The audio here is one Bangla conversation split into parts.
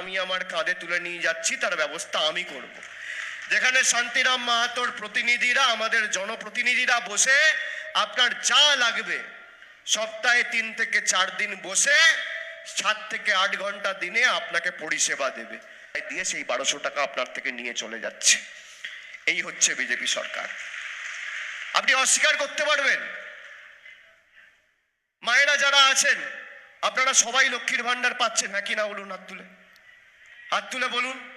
আমি আমার কাঁধে তুলে নিয়ে যাচ্ছি, তার ব্যবস্থা আমি করব। যেখানে শান্তিরাম মাহাতোর প্রতিনিধিরা, আমাদের জনপ্রতিনিধিরা বসে আপনার যা লাগবে, সপ্তাহে তিন থেকে চার দিন বসে সাত থেকে আট ঘণ্টা দিনে আপনাকে পরিষেবা দেবে। দিয়ে সেই বারোশো টাকা আপনার থেকে নিয়ে চলে যাচ্ছে। এই হচ্ছে বিজেপি সরকার। আপনি অস্বীকার করতে পারবেন। মায়েরা যারা আছেন, আপনারা সবাই লক্ষ্মীর ভান্ডার পাচ্ছেন হ্যাঁ কি না বলুন হাত তুলে হাত তুলে বলুন।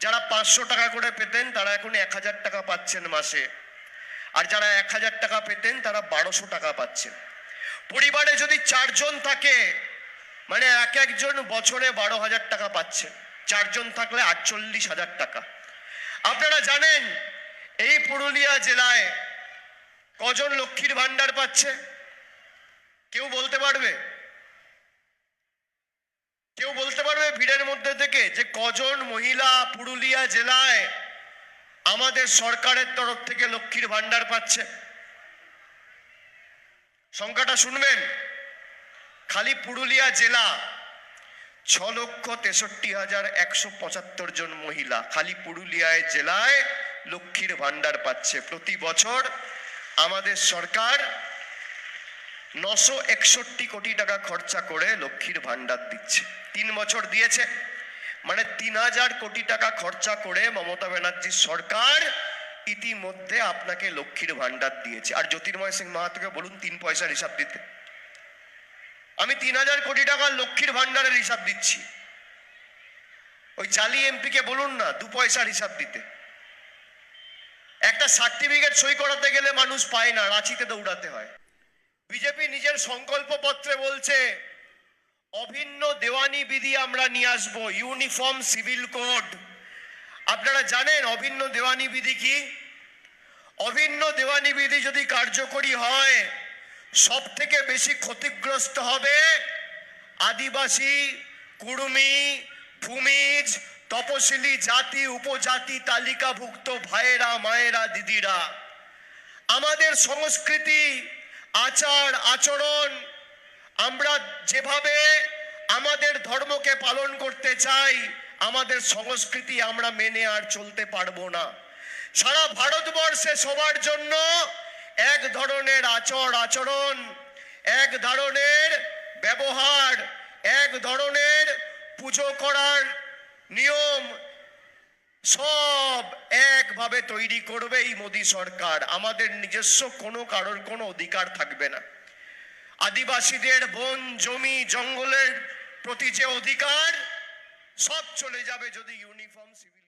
যারা পাঁচশো টাকা করে পেতেন, তারা এখন এক হাজার টাকা পাচ্ছেন মাসে। আর যারা এক হাজার টাকা পেতেন, তারা বারোশো টাকা পাচ্ছেন। পরিবারে যদি চারজন থাকে মানে এক একজন বছরে বারো হাজার টাকা পাচ্ছেন। চারজন থাকলে আটচল্লিশ হাজার টাকা। আপনারা জানেন, এই পুরুলিয়া জেলায় কজন লক্ষ্মীর ভান্ডার পাচ্ছে? কেউ বলতে পারবে? কেউ বলতে ভিড়ের মধ্যে থেকে যে কজন মহিলা পুরুলিয়া জেলায় আমাদের সরকারের তরফ থেকে লক্ষ্মীর ভান্ডার পাচ্ছে? সংখ্যাটা শুনবেন? খালি পুরুলিয়া জেলা ছ লক্ষ তেষট্টি হাজার একশো পঁচাত্তর জন মহিলা খালি পুরুলিয়ায় জেলায় লক্ষ্মীর ভান্ডার পাচ্ছে। প্রতি বছর আমাদের সরকার নশো একষট্টি কোটি টাকা খরচা করে লক্ষ্মীর ভান্ডার দিচ্ছে। তিন বছর দিয়েছে। মানে তিন হাজার কোটি টাকা খরচা করে মমতা ব্যানার্জির সরকার ইতিমধ্যে আপনাকে লক্ষ্মীর ভান্ডার দিয়েছে। আর জ্যোতির্ময় সিং মাহাতোকে বলুন তিন পয়সার হিসাব দিতে। আমি তিন হাজার কোটি টাকা লক্ষ্মীর ভান্ডারের হিসাব দিচ্ছি। ওই জালি এমপিকে বলুন না, দু পয়সার হিসাব দিতে। একটা সার্টিফিকেট সই করাতে গেলে মানুষ পায় না, রাঁচিতে দৌড়াতে হয়। বিজেপি নিজের সংকল্প পত্রে বলছে, অভিন্ন দেওয়ানি বিধি আমরা নিয়ে আসব, ইউনিফর্ম সিভিল কোড। আপনারা জানেন অভিন্ন দেওয়ানি বিধি কি? অভিন্ন দেওয়ানি বিধি যদি কার্যকরী হয় সব থেকে বেশি ক্ষতিগ্রস্ত হবে আদিবাসী কুর্মী ভূমিজ, তপশিলি জাতি, উপজাতি তালিকাভুক্ত ভাইয়েরা, মায়েরা, দিদিরা। আমাদের সংস্কৃতি আচার, আচরণ, আমরা যেভাবে আমাদের ধর্মকে পালন করতে চাই, আমাদের সংস্কৃতি আমরা মেনে আর চলতে পারব না। সারা ভারতবর্ষে সবার জন্য এক ধরনের আচর, আচরণ, এক ধরনের ব্যবহার, এক ধরনের পুজো করার নিয়ম, সব একভাবে তৈরি করবে এই মোদী সরকার, আমাদের নিজস্ব কোনো কারোর কোনো অধিকার থাকবে না। আদিবাসীদের বন, জমি, জঙ্গলের প্রতি যে অধিকার, সব চলে যাবে যদি ইউনিফর্ম সিভিল